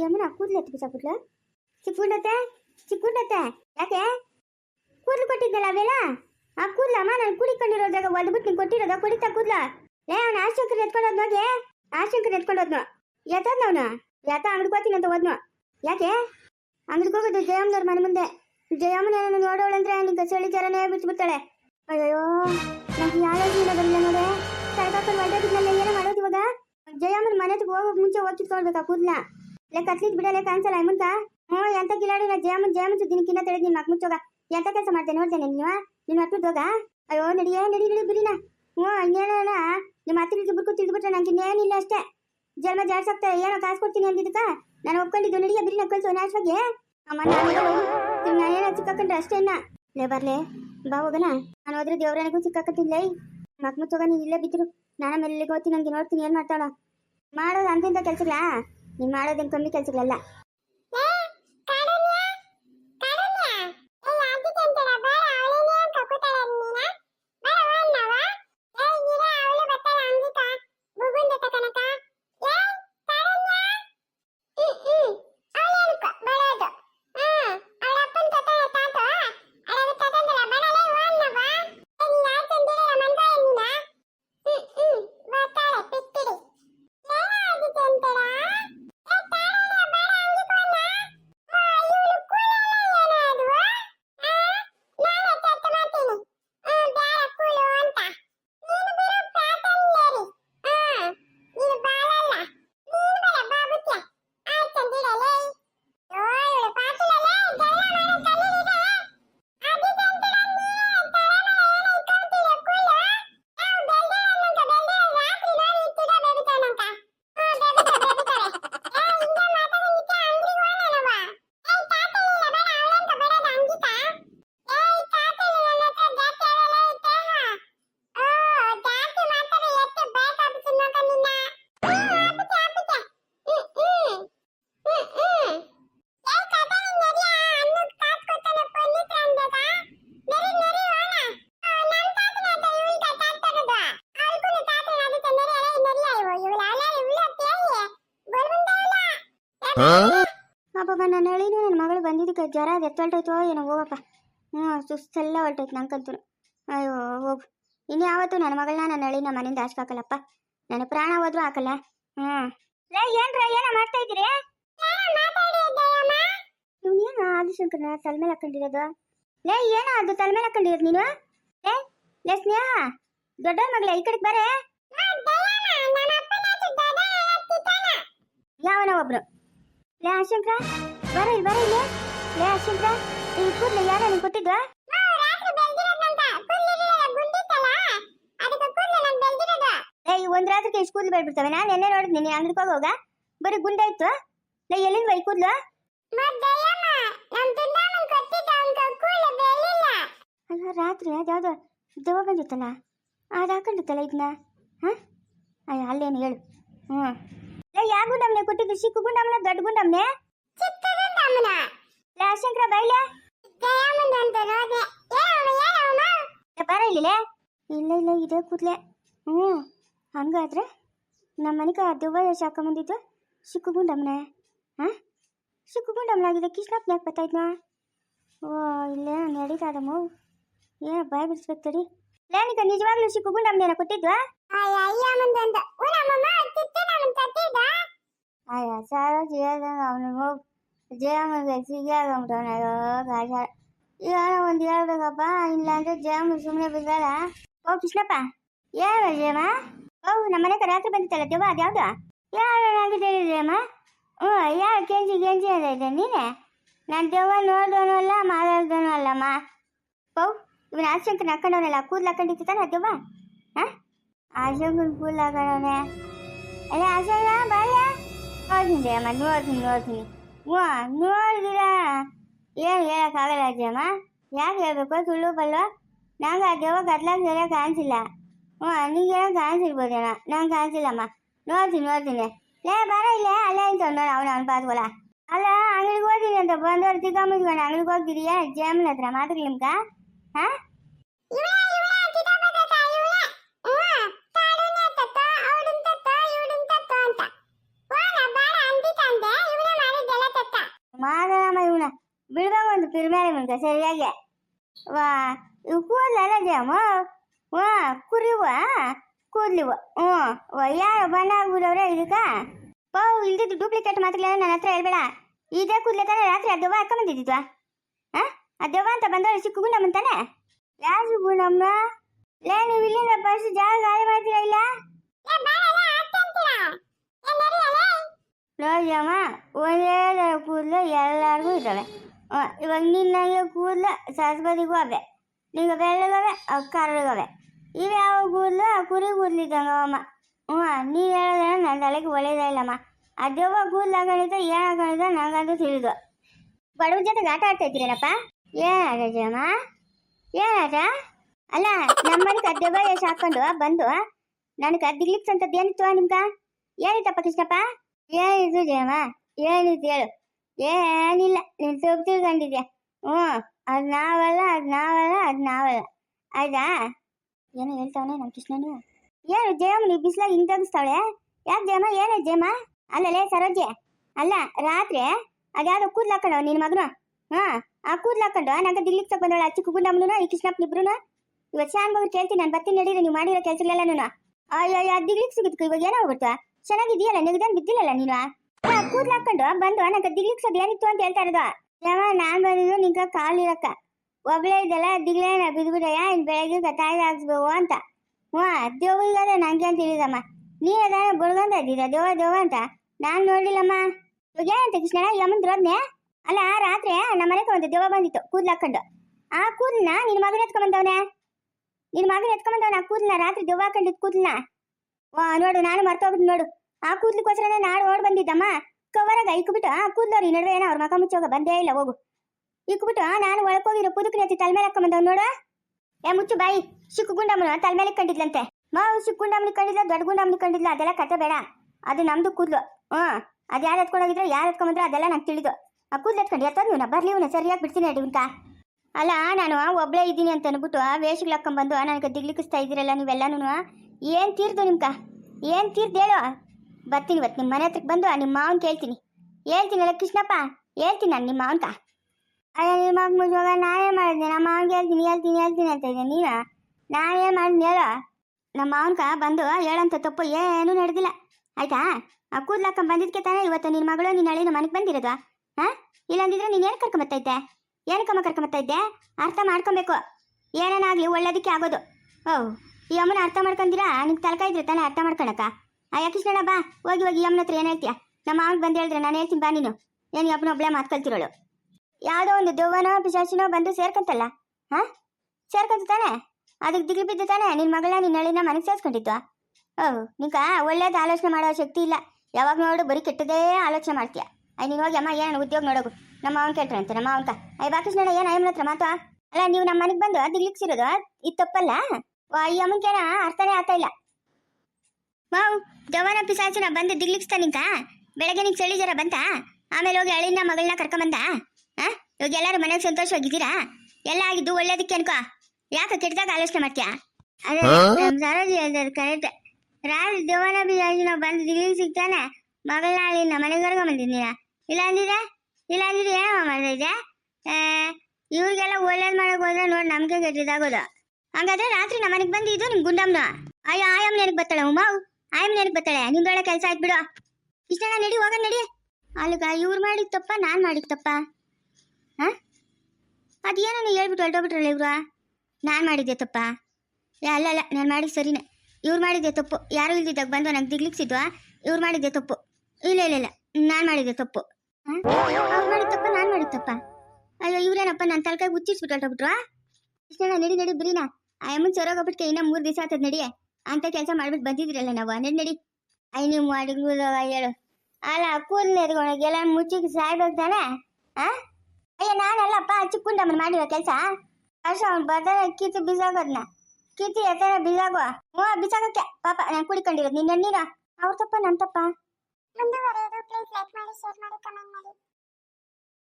ಯಮನ, ಕೂದಲು ಎತ್ತು ಬಿಸಾಕ್ಬಿಟ್ಲ ಚಿಕ್ಕುಂಡತ್ತೆ ಯಾಕೆ? ಕೂದಲು ಕೊಟ್ಟಿದ್ದಲ್ಲ ಅವೆಲ್ಲ? ಆ ಕೂದಲಮ್ಮ ನಾನು ಕುಡಿಕೊಂಡಿರೋದಾಗ ಒದ್ಬಿಟ್ಟು ನೀನು ಕೊಟ್ಟಿರೋದ? ಕುಡಿತಾ ಕೂದಲ? ಏ ಅವ್ನು ಆಶಂಕರ್ ಎತ್ಕೊಂಡೋದ್ ನೋಗೆ ಆಶಂಕರ್ ಎತ್ಕೊಂಡೋದ್ನು ಎತ್ತದ್ ಅವನು? ಯಾತ ಅಂಗಡಿಗೆ ಅಂತ ಹೋದ್ನು? ಯಾಕೆ? ಅಂಗಡಿಗೆ ಹೋಗೋದು ಜಯಮ್ಮನವ್ರ ಮನೆ ಮುಂದೆ. ಜಯಮ್ಮನ ನೋಡೋಳಂದ್ರೆ ನಿಂಗೆ ಚಳಿ ಜರನೇ ಬಿಟ್ಬಿಡ್ತಾಳೆ ಅಯ್ಯೋ ನಂಗೆ ಯಾವ ಇಲ್ಲ ನೋಡೆ. ತಡ್ಕಾಕೊಂಡು ಹೊರಟೋಗಿದ್ನಲ್ಲ, ಏನೋ ಮಾಡೋದು ಇವಾಗ? ಜಯಮ್ಮನ ಮನೆ ಹೋಗೋಕೆ ಮುಂಚೆ ಹೋಗಿ ಕೂದ್ಲ ಲೇ ಕತ್ಲಿದ್ ಬಿಡಲೆ ಕಾಣಿಸಲ್ಲ ಮುಂತ ಹ್ಞೂ, ಎಂತ ಕಿಲಾಡಿ ನಾ ಜಯಮ್ಮನ್ ಜಯಮ್ಮನ್ ಕಿನ್ನ ತಿಳಿದ್ ನಿನ್ ಮಕ್ ಮುಚ್ಚೋಗ. ಎಂತ ಕೆಲಸ ಮಾಡ್ತೇನೆ ನೋಡ್ತೇನೆ ನೀವ? ನಿನ್ನ ಹತ್ತು ಹೋಗ? ಅಯ್ಯೋ ನಡಿಯೇ ನಡಿ ನಡಿ ಬಿರಿನ ಹ್ಞೂ ಇನ್ನೇನ ನಿಮ್ಮ ಹತ್ತಿರ ಇಬ್ಬರು ತಿಳಿದ್ಬಿಟ್ರೆ ನಂಗೆ ಇನ್ನೇನಿಲ್ಲ ಅಷ್ಟೇ. ಜನ್ಮ ಜಾಡ್ಸಾಕ್ತಾ, ಏನೋ ಕಾಸು ಕೊಡ್ತೀನಿ ಅಂದಿದ್ದಕ್ಕ. ನಾನು ಒಪ್ಕೊಂಡಿದ್ದು, ನಡಿಯ ಬಿರಿನ ಕಳ್ಸೋ ನಾಶವಾಗಿ. ಅಮ್ಮ ನಾನೇನೋ ಸಿಕ್ಕಾಕೊಂಡ್ರೆ ಅಷ್ಟೇ ಇನ್ನ. ಲೇ, ಬರ್ಲೆ. ಬಾ ಹೋಗಣ. ನಾನು ಹೋದ್ರೆ ದೇವ್ರನಿಗೂ ಸಿಕ್ಕಾಕತ್ತಿಲ್ಲ ಮಕ್ ಮುಚ್ಚೋಗ ನೀನು ಇಲ್ಲೇ ಬಿದ್ರು ನಾನು ಮೆಲ್ಲಿಗೆ ಹೋಗ್ತೀನಿ ನಂಗೆ ನೋಡ್ತೀನಿ, ಏನು ಮಾಡ್ತಾಳ. ಮಾಡೋದು ಅಂತಿಂತ ಕೆಲ್ಸಗಳಾ ನೀನು ಮಾಡೋದೇನು ಕಮ್ಮಿ ಕೆಲ್ಸಗಳಲ್ಲ? ಅಬ್ಬಬ್ಬ ನನ್ನ ಹೇಳಿನು ನನ್ನ ಮಗಳು ಬಂದಿದ್ದಕ್ಕೆ ಜ್ವರ ಅದು ಏನೋ, ಹೋಗಪ್ಪ. ಹ್ಞೂ, ಸುಸ್ತೆಲ್ಲ ಹೊರಟೋಯ್ತು ನಂಗಂತೂ ಅಯ್ಯೋ, ಹೋಗು. ಇನ್ನು ಯಾವತ್ತೂ ನನ್ನ ಮಗಳನ್ನ ನನ್ನ ಹಳಿನ ಮನೆಯಿಂದ ಹಾಕಲ್ಲಪ್ಪ. ನನ್ನ ಪ್ರಾಣ ಹೋದ್ರೂ ಹಾಕಲ್ಲ. ಹ್ಞೂ. ಲೇ, ಏನ್ರ, ಏನೋ ಮಾಡ್ತಾ ಇದ್ದೀರಿ? ಇವ್ನು ಏನು ಆದಿಶಂಕರ್ನ ತಲೆ ಮೇಲೆ ಹಾಕೊಂಡಿರೋದು? ಲೇ, ಏನೋ ಅದು ತಲೆ ಮೇಲೆ ಹಾಕೊಂಡಿರೋದು ನೀನು? ಲೇ ಲೇ ಸ್ನೇಹ, ದೊಡ್ಡವ್ರ ಮಗಳ, ಈ ಕಡೆಗೆ ಬರೇ. ಯಾವನ ಒಬ್ರು. ಲೇ ಆಶಂಕ್ರ, ಬರ ಇಲ್ಲಿ ಬರ ಇಲ್ಲಿ ಲೇ ಆಶಂಕ್ರ, ಈ ಕೂದಲು ಯಾರು ನೀನು ಕೊಟ್ಟಿದ್ದು ಏ ಒಂದ್ ರಾತ್ರಿಗೆ ಇಷ್ಟು ಕೂದಲು ಬೆಳ್ಬಿಡ್ತವೆ ನಾನು ಎಣ್ಣೆ ನೋಡಿದ್ನಿ ನೀನು ಅಂಗಡಿಗೆ ಹೋಗೋಗ ಬರೀ ಗುಂಡ ಇತ್ತು. ಲೇ ಎಲ್ಲಿಂದ ಈ ಕೂದಲು? ಅಲ್ಲ, ರಾತ್ರಿ ಅದ್ಯಾವುದೋ ದೆವ್ವ ಬಂದಿತ್ತಲ್ಲ. ಅದು ಹಾಕೊಂಡಿತ್ತಲ್ಲ ಇದನ್ನ ಹಾಂ? ಅಲ್ಲೇನು ಹೇಳು. ಹ್ಞೂ ಯಾವ ಗುಂಡಮ್ನೆ ಕೊಟ್ಟಿದ್ದು ಚಿಕ್ಕ ಗುಂಡಮ್ನ ದೊಡ್ಡ ಗುಂಡಮ್ನೆ ಲೇ ಆಶಂಕ್ರ ಬೈಲೆ ಲೇ, ಬರ ಇಲ್ಲಿ ಇಲ್ಲ ಇಲ್ಲ ಇದೆ ಕೂದ್ಲೆ ಹ್ಞೂ ಹಂಗಾದ್ರೆ ನಮ್ಮ ಮನೆಗೆ ದೆವ್ವ ಎಷ್ಟು ಹಾಕೊಂಬಂದಿದ್ದು ಚಿಕ್ಕ ಗುಂಡಮ್ಮನೆ ಹಾಂ? ಚಿಕ್ಕ ಗುಂಡಮ್ಮನಾಗಿದೆ ಕೃಷ್ಣಪ್ಪನ ಯಾಕೆ ಬರ್ತಾಯಿದ್ನ ಓ ಇಲ್ಲೇ ನಡೀತಾದಮ್ಮ ಏ ಬಾಯ್ ಬಿಡಿಸ್ಬೇಕು ತಡಿ. ಲೇನಿಕ ನಿಜವಾಗ್ಲೂ ಚಿಕ್ಕ ಗುಂಡಮ್ಮನೇನ ಕೊಟ್ಟಿದ್ವಾ? ಅಯ್ಯ ಸಾರ ಜೀವದಂಗ ಅವನು ಹೋಗಿ ಜಯಮ್ಮಗೆ ಸಿಗಿಯಾಗಂಬಿಟ್ಟವನ ಗಾಜ ಈಗ ಒಂದು ಹೇಳ್ಬೇಕಪ್ಪ ಇಲ್ಲಾಂದ್ರೆ ಜಯಮ್ಮ ಸುಮ್ಮನೆ ಬಿದ್ದಲ್ಲ ಓ ಕೃಷ್ಣಪ್ಪ ಯಾವ ಜಯಮ್ಮ ಓ ನಮ್ಮ ಮನೆಗೆ ರಾತ್ರಿ ಬಂದಿತ್ತಲ್ಲ ದೇವ ಅದ್ಯಾವ್ದು ಯಾರಾಗಿದೆ ಜಯಮ್ಮ ಹ್ಞೂ ಯಾವ ಕೆಂಜಿ ಕೆಂಜಿ ಅದ ಇದೆ ನೀನೆ ನಾನು ದೇವ ನೋಡ್ದವನು ಅಲ್ಲ ಮಾತಾಡ್ದವನು ಅಲ್ಲಮ್ಮ ಇವನ ಆಶಂಕನ ಹಾಕೊಂಡವನಲ್ಲ ಕೂದಲು ಹಾಕೊಂಡಿತ್ತು ದೆವ್ವ ಹಾಂ ಆಶಂಕನ ಕೂದಲು ಹಾಕೊಂಡವನೆ ಅಲ್ಲ ಆಶಂಕ ಬಾಯ ನೋಡ್ತೀನಿ ಜಯಮ್ಮ ನೋಡ್ತೀನಿ ನೋಡ್ತೀನಿ ಹ್ಞೂ ನೋಡಿದಿರ ಏನು ಹೇಳೋಕ್ಕಾಗಲ್ಲ ಅಜ್ಜಮ್ಮ ಯಾಕೆ ಹೇಳ್ಬೇಕು ಸುಳ್ಳು ಬಲ್ಲು ನಂಗೆ ಆ ದೆವ್ವ ಕತ್ಲಾಗ ಸರಿಯಾಗಿ ಕಾಣಿಸಿಲ್ಲ ಹ್ಞೂ ನಿಂಗೆ ಕಾಣಿಸಿರ್ಬೋದೇನೋ ನಂಗೆ ಕಾಣಿಸಿಲ್ಲಮ್ಮ ನೋಡ್ತೀನಿ ನೋಡ್ತೀನಿ ಲೇ ಬರ ಇಲ್ಲೇ ಅಲ್ಲೇ ಅಂತ ನೋಡ ಅವನು ಅವ್ನು ಪಾತ್ಕೊಳ ಅಲ್ಲ ಅಂಗಡಿಗೆ ಹೋಗ್ತೀನಿ ಅಂತ ಬಂದವ್ರು ತಿಕ್ಕೊಂಬಿಟ್ಕೊಂಡು ಅಂಗಡಿಗೆ ಹೋಗ್ತಿದೀಯಾ ಜಯಮ್ಮನ ಹತ್ರ ಮಾತಾಡ್ಲಿಮ್ಕ ಹಾಂ ಮುಂದೆ ಸರಿಯಾಗಿ ವಾ ಇವು ಕೂದಲಲ್ಲ ಜಮ್ಮ ವಾ ಕುರಿವ ಕೂದ್ಲಿವ. ಹ್ಞೂ ಯಾರು ಬಣ್ಣ ಆಗ್ಬಿಡವ್ರೆ ಇದಕ್ಕ. ಪೌ ಇಲ್ದಿದ್ದು ಡೂಪ್ಲಿಕೇಟ್ ಮಾತುಗಳನ್ನ ನನ್ನ ಹತ್ರ ಹೇಳ್ಬೇಡ. ಇದೇ ಕೂದಲೆ ತಾನೆ ರಾತ್ರಿ ಅದೆವ್ವ ಹಾ ಅದೆವ್ವ ಅಂತ ಬಂದವಳು ಚಿಕ್ಕ ಗುಂಡಮ್ಮ ತಾನೆ ಯಾರು ಗುಂಡಮ್ಮ ಲೇ ನೀವು ಇಲ್ಲಿಂದ ಬಸ್ ಜಾಗ ಗಾಳಿ ಮಾಡ್ತೀರಾ ಇಲ್ಲ? ನೋಡಿಯಮ್ಮ ಒಂದೇ ಕೂದಲು ಎಲ್ಲರಿಗೂ ಇದ್ದಾವೆ. ಇವಾಗ ನಿನ್ನಂಗೆ ಕೂದಲು ಅವೆ. ನೀವು ಬೆಳ್ಳಗವೆ ಅವು ಕರ್ರಗವೆ ಇವು ಯಾವ ಕೂದಲು ಕುರಿ ಕೂದಲಿದ್ದಂಗೆ ಅಮ್ಮ. ಹ್ಞೂ ನೀನು ಹೇಳಿದ್ರೆ ನನ್ನ ತಲೆಗೆ ಒಳ್ಳೇದೇ ಇಲ್ಲಮ್ಮ. ಅದೆವ್ವ ಕೂದಲು ಹಾಕೊಂಡಿದ್ದ, ಏನು ಹಾಕೊಂಡಿದ್ದ ನನಗಂತೂ ತಿಳಿದು. ಬಡವ್ರ ಜೊತೆಗೆ ಆಟ ಆಡ್ತಾ ಇದ್ದೀರೇನಪ್ಪ? ಏನಾಟ ಜಯಮ್ಮ ಏನಾಟ ಅಲ್ಲ ನಮ್ಮನೆಗೆ ಅದ್ದೆವ್ವ ಎಷ್ಟು ಹಾಕೊಂಡು ಬಂದು. ನನಗೆ ಅದ್ದಿಗ್ಲಿಕ್ಕೆ ಅಂತದ್ದು ಏನಿತ್ತು ನಿಮ್ಗೆ? ಏನಿತ್ತಪ್ಪ ಕೃಷ್ಣಪ್ಪ? ಏನಿತ್ತು, ಜಯಮ್ಮ? ಏನಿತ್ತು ಹೇಳು. ಏನಿಲ್ಲ, ನೀನ್ ತಪ್ಪು ತಿಳ್ಕೊಂಡಿದ್ಯಾ? ಹ್ಞೂ, ಅದು ನಾವಲ್ಲ ಅದು ನಾವಲ್ಲ ಅದು ನಾವಲ್ಲ. ಆಯ್ತಾ? ಏನೋ ಹೇಳ್ತಾವನೆ ನಮ್ಮ ಕೃಷ್ಣನು. ಏನು ಜಯಮ್ಮ? ನೀವು ಬಿಸಿಲಾಗ ಹಿಂಗೆ ತೆಗಿಸ್ತಾವಳೆ? ಯಾಕೆ ಜಯಮ್ಮ? ಏನು ಜಯಮ್ಮ? ಅಲ್ಲಲೇ ಸರೋಜೆ ಅಲ್ಲ, ರಾತ್ರಿ? ಅದ್ಯಾವುದೋ ಕೂದ್ಲು ಹಾಕೊಂಡವ ನಿನ್ನ ಮಗನು? ಹಾಂ ಆ ಕೂದ್ಲು ಹಾಕೊಂಡು ನಂಗೆ ದಿಲ್ಲಿಗೆ ತಗೊಂಡವಳ ಆ ಚಿಕ್ಕ ಗುಂಡಮ್ಮನು ಈ ಕೃಷ್ಣಪ್ಪನಿಬ್ರು ಇವತ್ತು ಶಾನ್ ಬಗ್ಗೆ ಕೇಳ್ತೀನಿ ನಾನು, ಬರ್ತೀನಿ ನಡೀರಿ ನೀವು ಮಾಡಿರೋ ಕೆಲಸಗಳೆಲ್ಲ ಅಯ್ಯೋ ದಿಗ್ಲಿಕ್ ಸಿಗುತ್ತೆ ಇವಾಗ ಏನೋ ಹೋಗ್ಬಿಡ್ತಾ ಚೆನ್ನಾಗಿದೆಯಲ್ಲ ನಿಗದನ್ ಬಿದ್ದಿಲ್ಲಲ್ಲ ನೀನು? ಕೂದ್ಲು ಹಾಕೊಂಡು, ಬಂದು ನನಗೆ ದಿಗ್ಲಿಕ್ ಸದ್ ಏನಿತ್ತು ಅಂತ ಹೇಳ್ತಾ ಇರೋದು. ಯಾವ ನಾನ್ ಬಂದಿದ್ದು ನಿಂಕ ಕಾಲು ಇರಕ್ಕ. ಒಬ್ಳೆ ಇದೆಲ್ಲ ದಿಗ್ಲೇನ ಬಿದ್ಬಿಡಯ್ಯ ಇನ್ ಬೆಳಗ್ಗೆ ತಾಯಿ ಹಾಕ್ಸ್ಬೇಕು ಅಂತ. ಹ್ಞೂ ದೇವಿಗಾದ್ರೆ ನಂಗೆ ಅಂತ ಹೇಳಿದಮ್ಮ. ನೀ ಅದಾನ ಬುಡ್ಗಂತ ಇದ್ದೀರ? ದೇವ ದೇವ ಅಂತ? ನಾನ್ ನೋಡ್ಲಿಲ್ಲಮ್ಮ. ಇವಾಗ ಏನಂತ ಕೃಷ್ಣ ಯಮನ್ ದ್ರೋದ್ನೆ ಅಲ್ಲ, ರಾತ್ರಿ ನಮ್ಮ ಮನೆಗೆ ಒಂದು ದೇವ ಬಂದಿತ್ತು, ಕೂದ್ಲು ಹಾಕೊಂಡು. ಆ ಕೂದ್ಲನ್ನ ನಿನ್ನ ಮಗನ ಎತ್ಕೊಂಬಂದವನೆ ನಿನ್ನ ಮಗನ ಎತ್ಕೊಂಬಂದವನ ಆ ಕೂದ್ಲನ್ನ ರಾತ್ರಿ ದೆವ್ವ ಹಾಕೊಂಡಿದ್ ಕೂದ್ಲನ್ನ? ನೋಡು, ನಾನು ಮರ್ತೋಗ್ಬಿಟ್ಟು ನೋಡು. ಆ ಕೂದ್ಲಿಗೋಸ್ಕರನೇ ನಾಡು ಓಡ್ ಬಂದಿದ್ದಮ್ಮ. ಕವರಾಗ ಇಕ್ಬಿಟ್ಟು ಆ ಈ ನಡುವೆ ಏನೋ ಅವ್ರ ಮಕ ಮುಚ್ಚೋಗ, ಬಂದೇ ಇಲ್ಲ, ಹೋಗು. ಇಕ್ಬಿಟ್ಟು ನಾನು ಒಳಕೋಗಿರೋ ಪುದುಕಿನ ಎತ್ತಿ ತಲೆ ಮೇಲೆ ಹಾಕೊಂಬಂದವ್ ನೋಡು. ಏ, ಮುಚ್ಚು ಬಾಯಿ. ಚಿಕ್ಕ ಗುಂಡಮ್ಮನ ತಲೆ ಮೇಲೆ ಕಂಡಿದ್ಲಂತೆ. ಮಾವು ಗುಂಡಮ್ಮನ ಕಂಡಿದ್ಲ, ದೊಡ್ಡ ಗುಂಡಮ್ಮನ ಕಂಡಿದ್ಲ, ಅದೆಲ್ಲ ಕತೆ ಬೇಡ. ಅದು ನಮ್ದು ಕೂದ್ಲು. ಹ್ಞೂ. ಅದು ಯಾರು ಎತ್ಕೊಂಡೋಗಿದ್ರು ಯಾರು ಎತ್ಕೊಂಬಂದ್ರು, ಅದೆಲ್ಲ ನಂಗೆ ತಿಳಿದು. ಆ, ಕೂದ್ಲು ಎತ್ಕೊಂಡು ಯಾತ ನೀವು ಬರ್ಲಿ ಇವನ, ಸರಿಯಾಗಿ ಬಿಡ್ತೀನಿ ಅಡಿ ಉಂಟಾ. ಅಲ್ಲ, ನಾನು ಒಬ್ಳೇ ಇದ್ದೀನಿ ಅಂತ ಅನ್ಬಿಟ್ಟು ವೇಷಗಳು ಹಾಕೊಂಡ್ಬಂದು ನನಗೆ ದಿಗ್ಲಿಕ್ಕಿಸ್ತಾ ಇದ್ದೀರಲ್ಲ ನೀವೆಲ್ಲನೂ ಏನು ತೀರ್ದು ನಿಮ್ಕ? ಏನು ತೀರ್ದು ಹೇಳು? ಬರ್ತೀನಿ ಇವತ್ತು ನಿಮ್ಮ ಮನೆ ಹತ್ರಕ್ಕೆ ಬಂದು ನಿಮ್ಮ ಮಾವನ್ ಕೇಳ್ತೀನಿ. ಹೇಳ್ತೀನಲ್ಲ ಕೃಷ್ಣಪ್ಪ, ಹೇಳ್ತೀನಿ ನಾನು ನಿಮ್ಮ ಮಾವನ್ಕ ಅಯ್ಯ, ನಿಮ್ಮ ಮಗ ಮುಗಿಸುವಾಗ ನಾನೇ ಮಾಡಿದೆ. ನಮ್ಮ ಮಾವನ್ಗೆ ಹೇಳ್ತೀನಿ ಹೇಳ್ತೀನಿ ಹೇಳ್ತೀನಿ ಅಂತ ಇದ್ದೆ ನೀನು? ನಾನೇ ಮಾಡಿದ್ನಿ ಹೇಳೋ. ನಮ್ಮ ಮಾವನ್ಕ ಬಂದು ಹೇಳಂತ ತಪ್ಪು ಏನೂ ನಡೆದಿಲ್ಲ. ಆಯ್ತಾ? ಆ ಕೂದ್ಲು ಬಂದಿದ್ದಕ್ಕೆ ತಾನೇ ಇವತ್ತು ನಿನ್ನ ಮಗಳು ನಿನ್ನ ಹಳ್ಳಿನ ಮನೆಗೆ ಬಂದಿರೋದು? ಹಾಂ? ಇಲ್ಲಂದಿದ್ರೆ ನೀನು ಏನು ಕರ್ಕೊಂಬತ್ತೈತೆ ಏನಕ್ಕಮ್ಮ ಕರ್ಕೊಂಬತ್ತಾ ಇದ್ದೆ? ಅರ್ಥ ಮಾಡ್ಕೊಬೇಕು. ಏನೇನಾಗಲಿ ಒಳ್ಳೇದಕ್ಕೆ ಆಗೋದು. ಓಹ್, ಈ ಅಮ್ಮನ ಅರ್ಥ ಮಾಡ್ಕೊಂತೀರಾ ನಿಮ್ಗೆ ತಲಕ ಇದ್ರೆ ತಾನೇ ಅರ್ಥ ಮಾಡ್ಕೊಳಕ ಅಯ್ಯ ಕೃಷ್ಣಣ್ಣ, ಬಾ. ಹೋಗಿ ಹೋಗಿ ಯಮ್ಮನ ಹತ್ರ ಏನು ಹೇಳ್ತೀಯ? ನಮ್ಮ ಮಾವನ್ ಬಂದು ಹೇಳಿದ್ರೆ ನಾನು ಹೇಳ್ತೀನಿ, ಬಾ ನೀನು. ಏನು ಅಪ್ಪನ ಒಬ್ಳೆ ಮಾತ್ಕೊಳ್ತಿರೋಳು ಯಾವುದೋ ಒಂದು ದೆವ್ವನೋ ಪಿಶಾಚಿನೋ ಬಂದು ಸೇರ್ಕಂತಲ್ಲ? ಹಾ? ಸೇರ್ಕೊಂತ ತಾನೆ? ಅದಕ್ಕೆ ದಿಗಿ ಬಿದ್ದು ತಾನೆ? ನಿನ್ನ ಮಗಳನ್ನ ನಿನ್ನ ಹಳ್ಳಿನ ಮನೆಗೆ ಸೇರ್ಸ್ಕೊಂಡಿದ್ದು ಓಹ್, ನಿಂಕ, ಒಳ್ಳೇದು ಆಲೋಚನೆ ಮಾಡೋ ಶಕ್ತಿ ಇಲ್ಲ. ಯಾವಾಗ ನೋಡು ಬರೀ ಕೆಟ್ಟದೇ ಆಲೋಚನೆ ಮಾಡ್ತೀಯ? ಅಯ್ಯ ನೀನು ಹೋಗಿ, ಅಮ್ಮ, ಏನು ಉದ್ಯೋಗ ನೋಡೋಗು. ನಮ್ಮ ಮಾವನ್ ಕೇಳ್ತಾರಂತೆ ನಮ್ಮ ಅವನ್ಕ ಅಯ್ಯ ಬಾ ಕೃಷ್ಣಣ್ಣ, ಏನು, ಅಯ್ಯಮ್ಮನ ಹತ್ರ ಮಾತು ಅಲ್ಲ, ನೀವು ನಮ್ಮ ಮನೆಗೆ ಬಂದು ದಿಗ್ಲಿಕ್ಸಿರೋದು ಇದು ತಪ್ಪಲ್ಲ? ವಾ ಈ ಅಮ್ಮನ್ಕೇನ ಅರ್ಥನೇ ಆಗ್ತಾ ಇಲ್ಲ. ಮಾವು ದವನ ಪಿಸಾಚಿನ ಬಂದು ದಿಗ್ಲಿಕ್ಸ್ತಾ ನಿಂಕ ಬೆಳಗ್ಗೆ ನಿಂಗೆ ಚಳಿ ಜ್ವರ ಬಂತ? ಆಮೇಲೆ ಹೋಗಿ ಅಳಿನ ಮಗಳನ್ನ ಕರ್ಕೊಂಬಂದ? ಆ? ಇವಾಗ ಎಲ್ಲರೂ ಮನೆಗೆ ಸಂತೋಷವಾಗಿದ್ದೀರಾ? ಎಲ್ಲ ಆಗಿದ್ದು ಒಳ್ಳೇದಕ್ಕೆ ಅನ್ಕೋ. ಯಾಕೆ ಕೆಟ್ಟದಾಗ ಆಲೋಚನೆ ಮಾಡ್ತೀಯಾ? ಅದೇ ನಮ್ಮ ಸರೋಜಿ ಹೇಳ್ತಾರೆ ಕರೆಕ್ಟ್ ರಾತ್ರಿ ದೇವನ ಬಿಜಾಜಿನ ಬಂದು ದಿಗ್ಲಿಗೆ ಸಿಗ್ತಾನೆ. ಮಗಳನ್ನ ಅಳಿನ ಮನೆಗೆ ಕರ್ಕೊಂಬಂದಿದ್ದೀರಾ? ಇಲ್ಲ ಅಂದಿದೆ ಇಲ್ಲ ಅಂದಿದ್ರೆ ಏನು ಮಾಡ್ತಾ ಇದ್ದೆ ಇವ್ರಿಗೆಲ್ಲ ಒಳ್ಳೇದು ಮಾಡಕ್ ಹೋದ್ರೆ ನೋಡಿ ನಮಗೆ ಕೆಟ್ಟದಾಗೋದು. ಹಂಗಾದ್ರೆ ರಾತ್ರಿ ನಮ್ಮ ಮನೆಗೆ ಬಂದಿದ್ದು ನಿಮ್ ಗುಂಡಮ್ನ. ಅಯ್ಯ ಆಯಮ್ಮ ನೆನಕ್ ಬರ್ತಾಳೆ ಉಮಾವ್ ಆಯಮ್ಮ ನೆನಪತ್ತಾಳೆ ಬರ್ತಾಳೆ ಬೇಡ ಕೆಲಸ ಬಿಡು. ಇಷ್ಟಣ್ಣ ನಡಿ, ಹೋಗ ನಡಿ. ಅಲ್ಲಿಗ ಇವ್ರು ಮಾಡಿದ ತಪ್ಪ, ನಾನ್ ಮಾಡಿದ ತಪ್ಪ. ಅದೇನೋ ನೀವು ಹೇಳ್ಬಿಟ್ಟು ಹೊರಟೋಗ್ಬಿಟ್ರಲ್ಲ ಇವ್ರು? ನಾನ್ ಮಾಡಿದ್ದೆ ತಪ್ಪ. ಅಲ್ಲ ಅಲ್ಲ, ನಾನು ಮಾಡಿದ ಸರಿನೇ. ಇವ್ರು ಮಾಡಿದ್ದೆ ತಪ್ಪು. ಯಾರು ಇಲ್ದಿದ್ದಾಗ ಬಂದು ನಂಗೆ ದಿಗ್ಲಿಕ್ಸಿದ್ವಾ? ಇವ್ರು ಮಾಡಿದ್ದೆ ತಪ್ಪು. ಇಲ್ಲ ಇಲ್ಲ ಇಲ್ಲ, ನಾನು ಮಾಡಿದ್ದೆ ತಪ್ಪು. ಅವ್ರು ಮಾಡಿದ ತಪ್ಪ, ನಾನು ಮಾಡಿದ ತಪ್ಪ. ಅಯ್ಯೋ, ಇವ್ರೇನಪ್ಪ ನನ್ನ ತಲೆಕಾಯಿ ಹುಚ್ಚಿಸ್ಬಿಟ್ಟು ಹೊರಟೋಗ್ಬಿಟ್ವಾ ಇಷ್ಟಣ್ಣ ನಡಿ ನಡಿ ಬ್ರೀನಾ ಆ ಅಮ್ಮನ್ ಇನ್ನೂ ಮೂರ್ ದಿವಸ ಆತದ ನಡಿ ಅಂತ ಕೆಲಸ ಮಾಡ್ಬಿಟ್ಟು ಬಂದಿದ್ರಲ್ಲ ನಾವು. ನಡಿ ನಡಿ ಐ ನೀವು ಮಾಡಿ ಹೇಳು ಅಲ್ಲ, ಕೂದಲು ಮುಚ್ಚಿಗೆ ಸಾಯ್ಬೇಕು ತಾನೆ ಆ? ಅಯ್ಯ, ನಾನಲ್ಲಪ್ಪ ಚಿಕ್ಕುಂಡಮ್ಮನ ಮಾಡಿರೋ ಕೆಲಸ. ಅರ್ಷ, ಅವ್ನು ಬರ್ತಾನೆ ಕಿತ್ತು ಬಿಸಾಕೋದ್ನ. ಕಿತ್ತು ಎತ್ತಾನೆ ಬಿಸಾಕೋ ಹ್ಞೂ ಬಿಸಾಕಕ್ಕೆ. ಪಾಪ, ನಾನು ಕುಡಿಕೊಂಡಿರೋದು. ನಿನ್ನ ನೀರ ಅವ್ರ ತಪ್ಪ ನನ್ನ ತಪ್ಪ? ಮುಂದುವರೆಯೋದು ಪ್ಲೀಸ್ ಲೈಕ್ ಮಾಡಿ ಶೇರ್ ಮಾಡಿ ಕಮೆಂಟ್ ಮಾಡಿ